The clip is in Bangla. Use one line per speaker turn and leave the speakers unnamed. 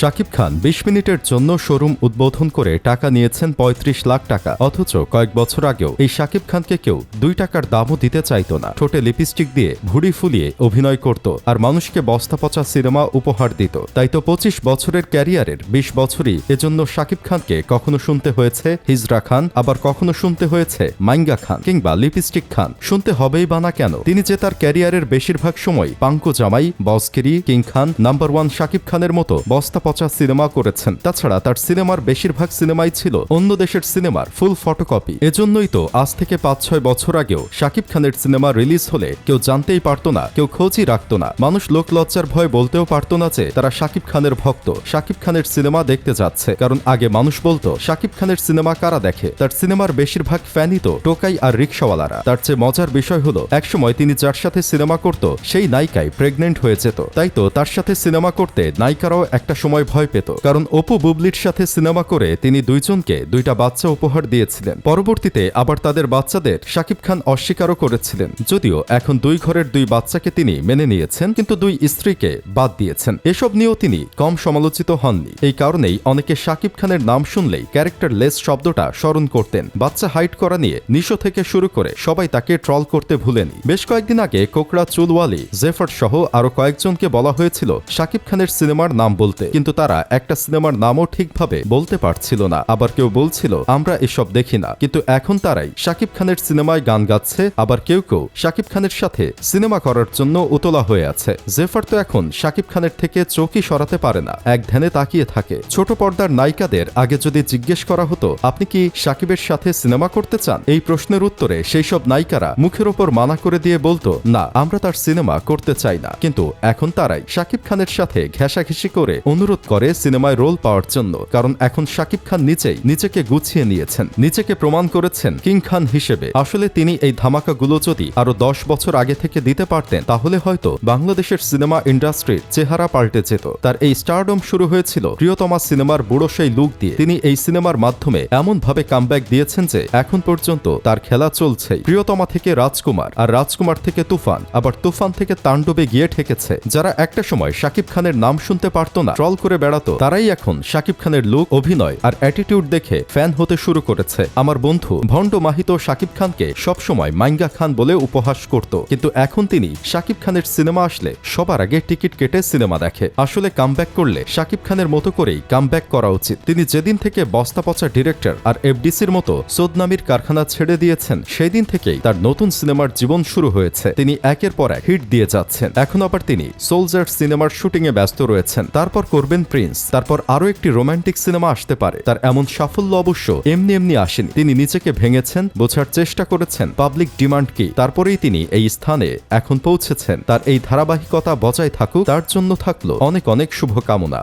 শাকিব খান বিশ মিনিটের জন্য শোরুম উদ্বোধন করে টাকা নিয়েছেন ৩৫ লাখ টাকা। অথচ কয়েক বছর আগেও এই শাকিব খানকে কেউ দুই টাকার দামও দিতে চাইতো না। ঠোঁটে লিপস্টিক দিয়ে ভুড়ি ফুলিয়ে অভিনয় করত আর মানুষকে বস্তা পচা সিনেমা উপহার দিত। তাই তো পঁচিশ বছরের ক্যারিয়ারের বিশ বছরই এজন্য শাকিব খানকে কখনো শুনতে হয়েছে হিজরা খান, আবার কখনো শুনতে হয়েছে মাইঙ্গা খান কিংবা লিপস্টিক খান। শুনতে হবেই বা না কেন? তিনি যে তার ক্যারিয়ারের বেশিরভাগ সময় Panku Jamai, বসকেরি, king Khan, number one Shakib খানের মতো বস্তা পচা সিনেমা করেছেন। তাছাড়া তার সিনেমার বেশিরভাগ সিনেমাই ছিল অন্য দেশের সিনেমার ফুল ফটোকপি। এজন্যই তো আজ থেকে পাঁচ ছয় বছর আগেও শাকিব খানের সিনেমা রিলিজ হলে কেউ জানতেই পারতো না, কেউ খোঁজই রাখতো না। মানুষ লোক লজ্জার ভয় বলতেও পারতো না যে তারা শাকিব খানের ভক্ত। শাকিব খানের সিনেমা দেখতে যাচ্ছে, কারণ আগে মানুষ বলতো, শাকিব খানের সিনেমা কারা দেখে? তার সিনেমার বেশিরভাগ ফ্যানই তো টোকাই আর রিক্সাওয়ালারা তার চেয়ে মজার বিষয় হলো, একসময় তিনি যার সাথে সিনেমা করত, সেই নায়িকায় প্রেগনেন্ট হয়ে যেত। তাই তো তার সাথে সিনেমা করতে নায়িকারাও একটা সময় ভয় পেত, কারণ অপু বুবলির সাথে সিনেমা করে তিনি দুইজনকে দুইটা বাচ্চা উপহার দিয়েছিলেন। পরবর্তীতে আবার তাদের বাচ্চাদের শাকিব খান অস্বীকারও করেছিলেন, যদিও এখন দুই ঘরের দুই বাচ্চাকে তিনি মেনে নিয়েছেন, কিন্তু দুই স্ত্রীকে বাদ দিয়েছেন। এসব নিয়েও তিনি কম সমালোচিত হননি। এই কারণেই অনেকে শাকিব খানের নাম শুনলেই ক্যারেক্টার লেস শব্দটা স্মরণ করতেন। বাচ্চা হাইট করা নিয়ে নিশো থেকে শুরু করে সবাই তাকে ট্রল করতে ভুলেনি। বেশ কয়েকদিন আগে কোকড়া চুলওয়ালি জেফার সহ আরও কয়েকজনকে বলা হয়েছিল শাকিব খানের সিনেমার নাম বলতে। কিন্তু তারা একটা সিনেমার নামও ঠিকভাবে বলতে পারছিল না। আবার কেউ বলছিল, আমরা এসব দেখি না। কিন্তু এখন তারাই শাকিব খানের সিনেমায় গান গাচ্ছে, আবার কেউ কেউ শাকিব খানের সাথে সিনেমা করার জন্য উতলা হয়ে আছে। জেফার তো এখন শাকিব খানের থেকে চোখই সরাতে পারে না, এক ধ্যানে তাকিয়ে থাকে। ছোট পর্দার নায়িকাদের আগে যদি জিজ্ঞেস করা হতো, আপনি কি শাকিবের সাথে সিনেমা করতে চান? এই প্রশ্নের উত্তরে সেই সব নায়িকারা মুখের ওপর মানা করে দিয়ে বলতো, না, আমরা তার সিনেমা করতে চাই না। কিন্তু এখন তারাই শাকিব খানের সাথে ঘেঁষাঘেঁষি করে অনুরোধ করে সিনেমায় রোল পাওয়ার জন্য, কারণ এখন শাকিব খান নিজেই নিজেকে গুছিয়ে নিয়েছেন, নিজেকে প্রমাণ করেছেন কিং খান হিসেবে। আসলে তিনি এই ধামাকাগুলো যদি আরও দশ বছর আগে থেকে দিতে পারতেন, তাহলে হয়তো বাংলাদেশের সিনেমা ইন্ডাস্ট্রির চেহারা পাল্টে যেত। তার এই স্টারডম শুরু হয়েছিল প্রিয়তমা সিনেমার বুড়ো সেই লুক দিয়ে। তিনি এই সিনেমার মাধ্যমে এমন ভাবে কামব্যাক দিয়েছেন যে, এখন পর্যন্ত তার খেলা চলছে প্রিয়তমা থেকে রাজকুমার, আর রাজকুমার থেকে তুফান, আবার তুফান থেকে তাণ্ডবে গিয়ে ঠেকেছে, যারা একটা সময় শাকিব খানের নাম শুনতে পারতো না। ট্রল করে বেড়াতো, তারাই এখন শাকিব খানের লুক অভিনয় আর অ্যাটিটিউড দেখে ফ্যান হতে শুরু করেছে। আমার বন্ধু ভণ্ড মাহিত শাকিব খানকে সবসময় মাইঙ্গা খান বলে উপহাস করত, কিন্তু এখন তিনি শাকিব খানের সিনেমা আসলে সবার আগে টিকিট কেটে সিনেমা দেখে। আসলে কামব্যাক করলে শাকিব খানের মতো করেই কামব্যাক করা উচিত। তিনি যেদিন থেকে বস্তা পচা ডিরেক্টর আর এফডিসির মতো সোদনামির কারখানা ছেড়ে দিয়েছেন সেই দিন থেকেই তার নতুন সিনেমার জীবন শুরু হয়েছে। তিনি একের পর এক হিট দিয়ে যাচ্ছেন। এখন আবার তিনি সোলজার সিনেমার শুটিং এ ব্যস্ত রয়েছেন। তারপর করবেন প্রিন্স। তারপর আরও একটি রোম্যান্টিক সিনেমা আসতে পারে। তার এমন সাফল্য অবশ্য এমনি এমনি আসেনি। তিনি নিজেকে ভেঙেছেন, বোঝার চেষ্টা করেছেন, পাবলিক ডিমান্ড কি। তারপরেই তিনি এই স্থানে এখন পৌঁছেছেন। তার এই ধারাবাহিকতা বজায় থাকুক, তার জন্য থাকল অনেক অনেক শুভকামনা।